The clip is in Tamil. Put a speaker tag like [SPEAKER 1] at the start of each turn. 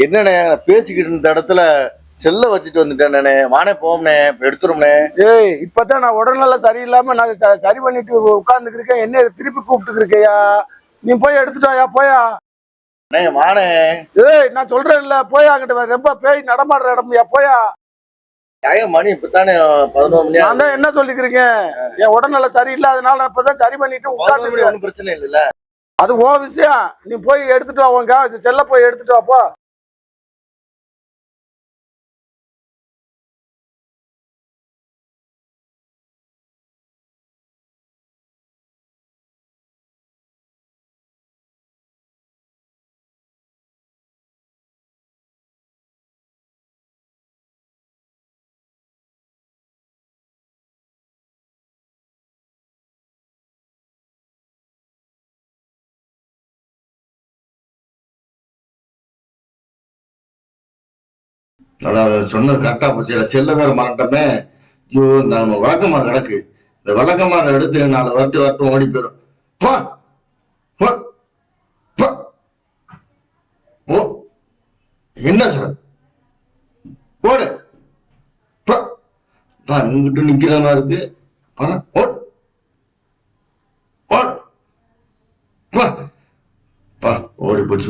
[SPEAKER 1] என்னண்ணே நான் பேசிக்கிட்டு இருந்த இடத்துல செல்ல வச்சுட்டு வந்துட்டேனே வானே போம்னே எடுத்துரும்னே
[SPEAKER 2] ஏய் இப்பதான் நான் உடல்நல சரியில்லாம நான் சரி பண்ணிட்டு உட்கார்ந்துட்டு இருக்கேன். என்ன திருப்பி கூப்பிட்டு இருக்கையா? நீ போய் எடுத்துட்டு வாயா போயா.
[SPEAKER 1] அண்ணே வானே.
[SPEAKER 2] ஏய் நான் சொல்றேன்ல போயா அங்கிட்ட ரொம்ப பேய் நடமாடுற இடம்யா போயா.
[SPEAKER 1] மணி இப்பதானே பதினோரு மணி
[SPEAKER 2] நான் தான் என்ன சொல்லிக்கிறீங்க? என் உடல்நல சரியில்லை அதனால நான் இப்பதான் சரி பண்ணிட்டு உட்கார்ந்து
[SPEAKER 1] ஒன்றும் பிரச்சனை இல்லைல்ல.
[SPEAKER 2] அது ஓ விஷயம். நீ போய் எடுத்துட்டு வா உங்க செல்ல போய் எடுத்துட்டு வாப்பா
[SPEAKER 3] சொன்னது கரெக்டாக போச்சு. இல்ல செல்ல வேற மறந்துட்டோமே. ஐயோ இந்த நம்ம விளக்கமாறு கிடக்கு இந்த விளக்கமாறு எடுத்து நாலு வரட்டு வரட்டும் ஓடி போயிடும். போ ஓ என்ன சார்? போடு தான் இங்கிட்டு நிக்கிற மாதிரி இருக்கு. பணம் ஓடு. பா. ஓடி போச்சு